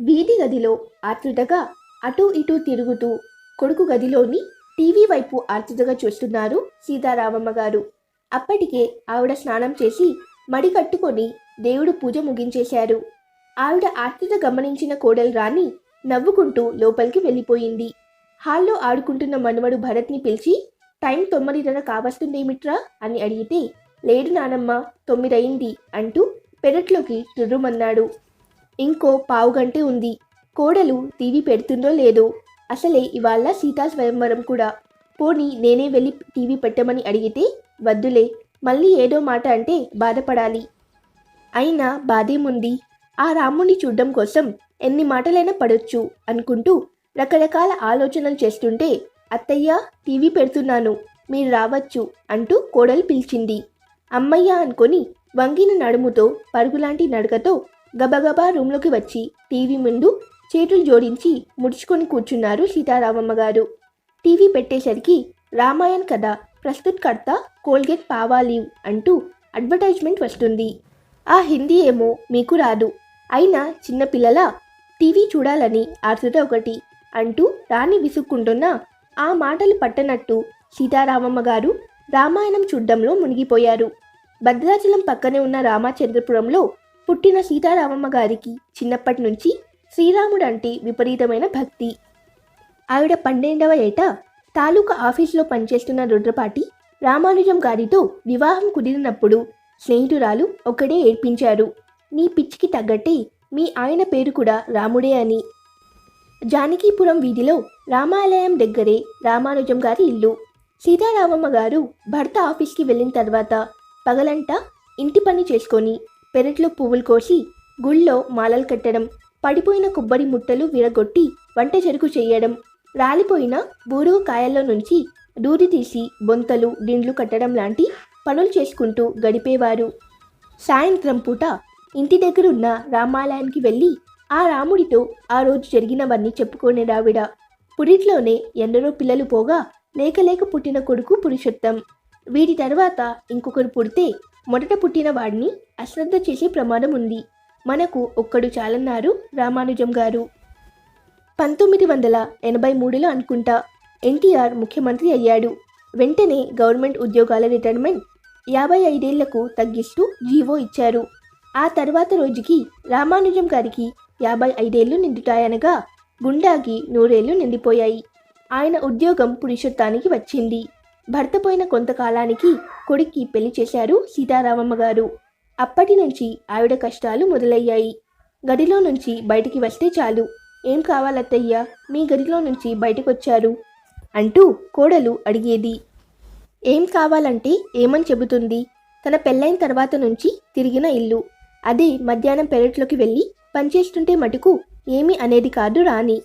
వీధి గదిలో ఆతృతగా అటూ ఇటూ తిరుగుతూ కొడుకు గదిలోని టీవీ వైపు ఆతృతగా చూస్తున్నారు సీతారామమ్మ గారు. అప్పటికే ఆవిడ స్నానం చేసి మడి కట్టుకొని దేవుడు పూజ ముగించేశారు. ఆవిడ ఆతృత గమనించిన కోడలు రాణి నవ్వుకుంటూ లోపలికి వెళ్ళిపోయింది. హాల్లో ఆడుకుంటున్న మనవడు భరత్ని పిలిచి టైం తొమ్మిదిన్నర కావస్తుందేమిట్రా? అని అడిగితే లేడు నానమ్మ తొమ్మిదయింది అంటూ పెరట్లోకి తుర్రుమన్నాడు. ఇంకో పావు గంటే ఉంది. కోడలు టీవీ పెడుతుందో లేదో. అసలే ఇవాళ సీతా స్వయంవరం కూడా. పోనీ నేనే వెళ్ళి టీవీ పెట్టమని అడిగితే? వద్దులే. మళ్ళీ ఏదో మాట అంటే బాధపడాలి. అయినా బాధేముంది? ఆ రాముణ్ణి చూడ్డం కోసం ఎన్ని మాటలైనా పడొచ్చు అనుకుంటూ రకరకాల ఆలోచనలు చేస్తుంటే అత్తయ్య టీవీ పెడుతున్నాను మీరు రావచ్చు అంటూ కోడలు పిలిచింది. అమ్మయ్య అనుకొని వంగిన నడుముతో పరుగులాంటి నడకతో గబగబా రూమ్లోకి వచ్చి టీవీ ముందు చేతులు జోడించి ముడుచుకొని కూర్చున్నారు సీతారామమ్మ గారు. టీవీ పెట్టేసరికి రామాయణ్ కథ ప్రస్తుతకర్త కోల్గేట్ పావాలీవ్ అంటూ అడ్వర్టైజ్మెంట్ వస్తుంది. ఆ హిందీ ఏమో మీకు రాదు. అయినా చిన్నపిల్లల టీవీ చూడాలని ఆర్సత ఒకటి అంటూ రాణి విసుక్కుంటున్న ఆ మాటలు పట్టనట్టు సీతారామమ్మ గారు రామాయణం చూడ్డంలో మునిగిపోయారు. భద్రాచలం పక్కనే ఉన్న రామచంద్రపురంలో పుట్టిన సీతారామమ్మ గారికి చిన్నప్పటి నుంచి శ్రీరాముడు అంటే విపరీతమైన భక్తి. ఆవిడ పన్నెండవ ఏట తాలూకా ఆఫీసులో పనిచేస్తున్న రుద్రపాటి రామానుజం గారితో వివాహం కుదిరినప్పుడు స్నేహితురాలు ఒకడే ఏడ్పించారు. నీ పిచ్చికి తగ్గట్టే మీ ఆయన పేరు కూడా రాముడే అని. జానకీపురం వీధిలో రామాలయం దగ్గరే రామానుజం గారి ఇల్లు. సీతారామమ్మ గారు భర్త ఆఫీస్కి వెళ్ళిన తర్వాత పగలంట ఇంటి పని చేసుకొని పెరట్లో పువ్వులు కోసి గుళ్ళో మాలలు కట్టడం పడిపోయిన కొబ్బరి ముట్టలు విరగొట్టి వంట చెరుకు చేయడం రాలిపోయిన బూరు కాయల్లో నుంచి దూది తీసి బొంతలు దిండ్లు కట్టడం లాంటి పనులు చేసుకుంటూ గడిపేవారు. సాయంత్రం పూట ఇంటి దగ్గరున్న రామాలయానికి వెళ్ళి ఆ రాముడితో ఆ రోజు జరిగినవన్నీ చెప్పుకునేడావిడ పురిట్లోనే ఎందరో పిల్లలు పోగా లేక లేక పుట్టిన కొడుకు పురుషోత్తం. వీటి తర్వాత ఇంకొకరు పుడితే మొదట పుట్టిన వాడిని అశ్రద్ధ చేసే ప్రమాదం ఉంది. మనకు ఒక్కడు చాలన్నారు రామానుజం గారు. పంతొమ్మిది వందల ఎనభై మూడులో అనుకుంటా ఎన్టీఆర్ ముఖ్యమంత్రి అయ్యాడు. వెంటనే గవర్నమెంట్ ఉద్యోగాల రిటైర్మెంట్ యాభై ఐదేళ్ళకు తగ్గిస్తూ జీవో ఇచ్చారు. ఆ తర్వాత రోజుకి రామానుజం గారికి యాభై ఐదేళ్ళు నిండుతాయనగా గుండాకి నూరేళ్ళు నిండిపోయాయి. ఆయన ఉద్యోగం పురుషత్వానికి వచ్చింది. భర్త పోయిన కొంతకాలానికి కొడుక్కి పెళ్ళి చేశారు సీతారామమ్మ గారు. అప్పటి నుంచి ఆవిడ కష్టాలు మొదలయ్యాయి. గదిలో నుంచి బయటికి వస్తే చాలు. ఏం కావాలత్తయ్యా? మీ గదిలో నుంచి బయటకొచ్చారు అంటూ కోడలు అడిగేది. ఏం కావాలంటే ఏమని చెబుతుంది? తన పెళ్ళైన తర్వాత నుంచి తిరిగిన ఇల్లు. అదే మధ్యాహ్నం పెరట్లోకి వెళ్ళి పనిచేస్తుంటే మటుకు ఏమీ అనేది కాదు రాణి.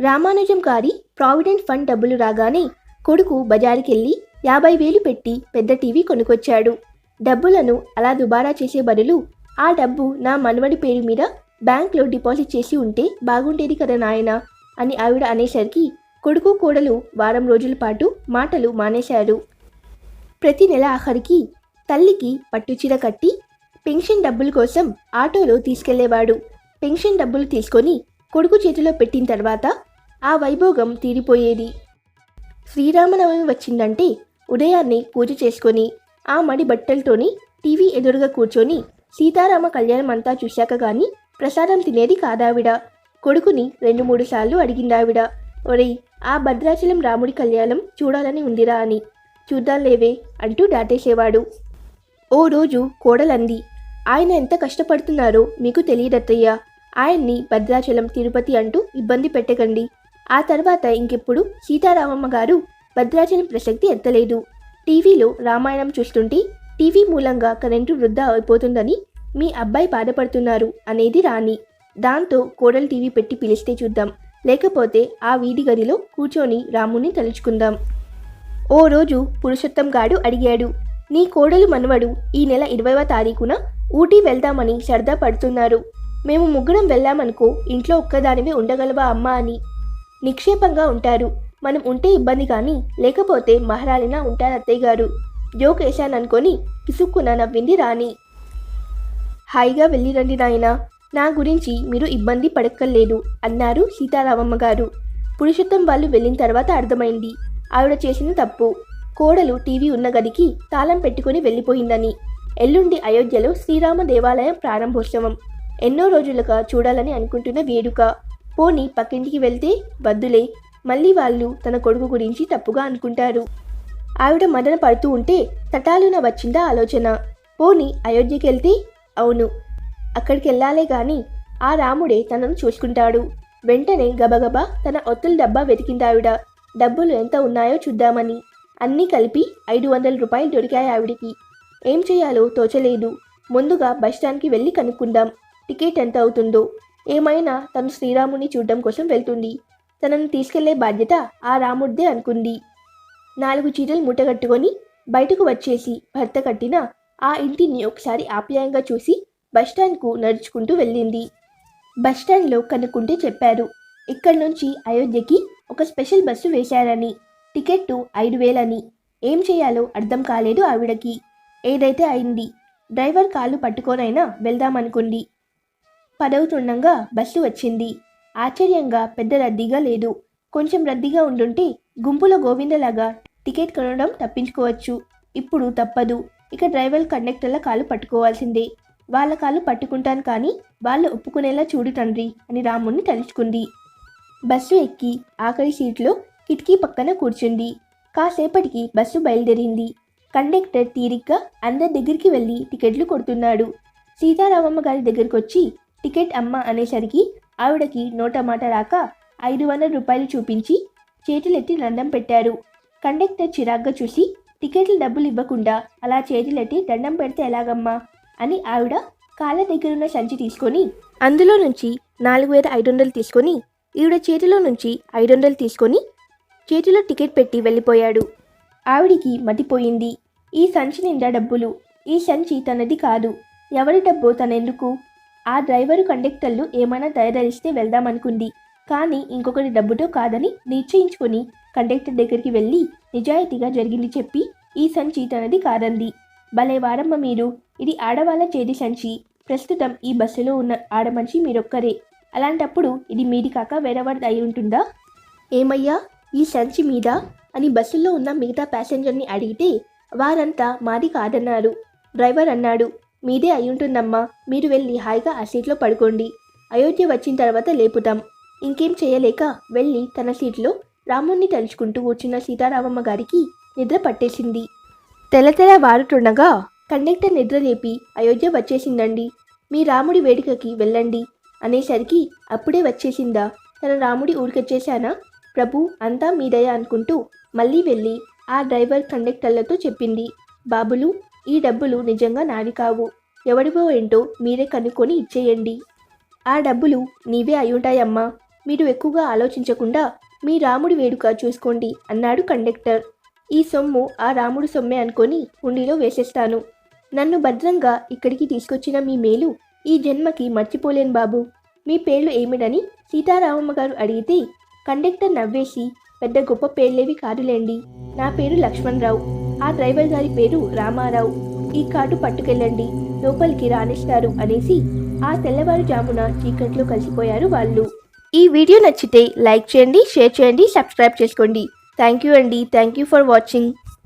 రామానుజం గారి ప్రావిడెంట్ ఫండ్ డబ్బులు రాగానే కొడుకు బజారుకెళ్ళి యాభై వేలు పెట్టి పెద్ద టీవీ కొనుకొచ్చాడు. డబ్బులను అలా దుబారా చేసే బదులు ఆ డబ్బు నా మనవడి పేరు మీద బ్యాంక్లో డిపాజిట్ చేసి ఉంటే బాగుండేది కదా నాయనా అని ఆవిడ అనేసరికి కొడుకు కోడలు వారం రోజుల పాటు మాటలు మానేశారు ప్రతి నెల ఆఖరికి తల్లికి పట్టుచీర కట్టి పెన్షన్ డబ్బుల కోసం ఆటోలో తీసుకెళ్ళేవాడు. పెన్షన్ డబ్బులు తీసుకొని కొడుకు చేతిలో పెట్టిన తర్వాత ఆ వైభోగం తీరిపోయేది. శ్రీరామనవమి వచ్చిందంటే ఉదయాన్నే పూజ చేసుకొని ఆ మడి బట్టలతోని టీవీ ఎదురుగా కూర్చొని సీతారామ కళ్యాణం అంతా చూశాక గాని ప్రసాదం తినేది కాదావిడ. కొడుకుని రెండు మూడు సార్లు అడిగిందావిడ. ఒరేయ్ ఆ భద్రాచలం రాముడి కళ్యాణం చూడాలని ఉందిరా అని. చూద్దాంలేవే అంటూ దాటేసేవాడు. ఓ రోజు కోడలంది ఆయన ఎంత కష్టపడుతున్నారో మీకు తెలియదత్తయ్యా. ఆయన్ని భద్రాచలం తిరుపతి అంటూ ఇబ్బంది పెట్టకండి. ఆ తర్వాత ఇంకెప్పుడు సీతారామమ్మ గారు భద్రాచలం ప్రసక్తి ఎత్తలేదు. టీవీలో రామాయణం చూస్తుంటే టీవీ మూలంగా కరెంటు వృద్ధా అయిపోతుందని మీ అబ్బాయి బాధపడుతున్నారు అనేది రాణి. దాంతో కోడలు టీవీ పెట్టి పిలిస్తే చూద్దాం. లేకపోతే ఆ వీధి గదిలో కూర్చొని రాముని తలుచుకుందాం. ఓ రోజు పురుషోత్తం గాడు అడిగాడు నీ కోడలు మనవడు ఈ నెల ఇరవైవ తారీఖున ఊటీ వెళ్దామని సరదా పడుతున్నారు. మేము ముగ్గురం వెళ్ళామనుకో ఇంట్లో ఒక్కదానివే ఉండగలవా అమ్మా అని నిక్షేపంగా ఉంటారు. మనం ఉంటే ఇబ్బంది కానీ లేకపోతే మహారాణిలా ఉంటారు అత్తయ్య గారు. జోక్ వేశాననుకొని పిసుక్కున నవ్వింది రాణి. హాయిగా వెళ్ళిరండి నాయనా. నా గురించి మీరు ఇబ్బంది పడక్కర్లేదు అన్నారు సీతారామమ్మ గారు. పురుషోత్తం వాళ్ళు వెళ్ళిన తర్వాత అర్థమైంది. ఆవిడ చేసిన తప్పు. కోడలు టీవీ ఉన్న గదికి తాళం పెట్టుకుని వెళ్ళిపోయిందని. ఎల్లుండి అయోధ్యలో శ్రీరామ దేవాలయం ప్రారంభోత్సవం. ఎన్నో రోజులుగా చూడాలని అనుకుంటున్న వేడుక. పోని పక్కింటికి వెళ్తే వద్దులే. మళ్ళీ వాళ్ళు తన కొడుకు గురించి తప్పుగా అనుకుంటారు. ఆవిడ మదన పడుతూ ఉంటే తటాలున వచ్చిందా ఆలోచన. పోని అయోధ్యకి వెళ్తే అవును. అక్కడికి వెళ్ళాలే గాని ఆ రాముడే తనను చూసుకుంటాడు. వెంటనే గబగబా తన ఒత్తుల డబ్బా వెతికిందావిడ. డబ్బులు ఎంత ఉన్నాయో చూద్దామని. అన్నీ కలిపి ఐదు వందల రూపాయలు దొరికాయి ఆవిడికి. ఏం చేయాలో తోచలేదు. ముందుగా బస్టాండ్కి వెళ్ళి కనుక్కుందాం. టికెట్ ఎంత అవుతుందో. ఏమైనా తను శ్రీరాముని చూడడం కోసం వెళ్తుంది. తనను తీసుకెళ్ళే బాధ్యత ఆ రాముడిదే అనుకుంది. నాలుగు చీరలు మూటగట్టుకొని బయటకు వచ్చేసి భర్త కట్టిన ఆ ఇంటిని ఒకసారి ఆప్యాయంగా చూసి బస్టాండ్కు నడుచుకుంటూ వెళ్ళింది. బస్టాండ్లో కనుక్కుంటే చెప్పారు ఇక్కడి నుంచి అయోధ్యకి ఒక స్పెషల్ బస్సు వేశారని టికెట్టు ఐదు వేలని. ఏం చేయాలో అర్థం కాలేదు ఆవిడకి. ఏదైతే అయింది డ్రైవర్ కాళ్ళు పట్టుకోనైనా వెళ్దామనుకుంది. పదవుతుండగా బస్సు వచ్చింది. ఆశ్చర్యంగా పెద్ద రద్దీగా లేదు. కొంచెం రద్దీగా ఉండుంటే గుంపులో గోవిందలాగా టికెట్ కొనడం తప్పించుకోవచ్చు. ఇప్పుడు తప్పదు. ఇక డ్రైవర్ కండక్టర్ల కాలు పట్టుకోవాల్సిందే. వాళ్ళ కాలు పట్టుకుంటాను కానీ వాళ్ళు ఒప్పుకునేలా చూడు తండ్రి అని రాముణ్ణి తలుచుకుంది. బస్సు ఎక్కి ఆఖరి సీట్లో కిటికీ పక్కన కూర్చుంది. కాసేపటికి బస్సు బయలుదేరింది. కండక్టర్ తీరిగ్గా అందరి దగ్గరికి వెళ్ళి టికెట్లు కొడుతున్నాడు. సీతారామమ్మ గారి దగ్గరికి వచ్చి టికెట్ అమ్మ అనేసరికి ఆవిడకి నోట మాట రాక ఐదు వందల రూపాయలు చూపించి చేతులెత్తి దండం పెట్టారు. కండక్టర్ చిరాగ్గా చూసి టికెట్లు డబ్బులు ఇవ్వకుండా అలా చేతులెత్తి దండం పెడితే ఎలాగమ్మా? అని ఆవిడ కాళ్ళ దగ్గరున్న సంచి తీసుకొని అందులో నుంచి నాలుగు వేల ఐదు వందలు తీసుకొని ఈవిడ చేతిలో నుంచి ఐదు వందలు తీసుకొని చేతిలో టికెట్ పెట్టి వెళ్ళిపోయాడు. ఆవిడికి మతిపోయింది. ఈ సంచి నిండా డబ్బులు. ఈ సంచి తనది కాదు. ఎవరి డబ్బు తనెందుకు? ఆ డ్రైవరు కండక్టర్లు ఏమైనా దయదలిస్తే వెళ్దామనుకుంది కానీ ఇంకొకటి డబ్బుతో కాదని నిశ్చయించుకొని కండక్టర్ దగ్గరికి వెళ్ళి నిజాయితీగా జరిగింది చెప్పి ఈ సంచి తనది కాదంది. భలే వారమ్మ మీరు. ఇది ఆడవాళ్ళ చేతి సంచి. ప్రస్తుతం ఈ బస్సులో ఉన్న ఆడమనిషి మీరొక్కరే. అలాంటప్పుడు ఇది మీది కాక వేరేవాడిది అయి ఉంటుందా? ఏమయ్యా? ఈ సంచి మీద? అని బస్సులో ఉన్న మిగతా ప్యాసింజర్ని అడిగితే వారంతా మాది కాదన్నారు. డ్రైవర్ అన్నాడు మీదే అయ్యుంటుందమ్మా. మీరు వెళ్ళి హాయిగా ఆ సీట్లో పడుకోండి. అయోధ్య వచ్చిన తర్వాత లేపుతాం. ఇంకేం చేయలేక వెళ్ళి తన సీట్లో రాముణ్ణి తలుచుకుంటూ కూర్చున్న సీతారామమ్మ గారికి నిద్ర పట్టేసింది. తెలతెల వారుతుండగా కండక్టర్ నిద్ర లేపి అయోధ్య వచ్చేసిందండి. మీ రాముడి వేడుకకి వెళ్ళండి అనేసరికి అప్పుడే వచ్చేసిందా? తన రాముడి ఊరికొచ్చేశానా? ప్రభు అంతా మీదయ అనుకుంటూ మళ్ళీ వెళ్ళి ఆ డ్రైవర్ కండక్టర్లతో చెప్పింది. బాబులు ఈ డబ్బులు నిజంగా నావి కావు. ఎవడివో ఏంటో మీరే కనుక్కొని ఇచ్చేయండి. ఆ డబ్బులు నీవే అయ్యుంటాయమ్మా. మీరు ఎక్కువగా ఆలోచించకుండా మీ రాముడి వేడుక చూసుకోండి అన్నాడు కండక్టర్. ఈ సొమ్ము ఆ రాముడు సొమ్మే అనుకొని హుండీలో వేసేస్తాను. నన్ను భద్రంగా ఇక్కడికి తీసుకొచ్చిన మీ మేలు ఈ జన్మకి మర్చిపోలేను బాబు. మీ పేర్లు ఏమిటని సీతారామమ్మ గారు అడిగితే కండక్టర్ నవ్వేసి పెద్ద గొప్ప పేర్లేవి కాదులేండి. నా పేరు లక్ష్మణరావు. ఆ డ్రైవర్ గారి పేరు రామారావు. ఈ కార్డు పట్టుకెళ్ళండి లోపలికి రానిస్తారు అనేసి ఆ తెల్లవారుజామున చీకట్లో కలిసిపోయారు వాళ్ళు. ఈ వీడియో నచ్చితే లైక్ చేయండి షేర్ చేయండి సబ్స్క్రైబ్ చేసుకోండి. థ్యాంక్ యూ అండి. Thank you for watching.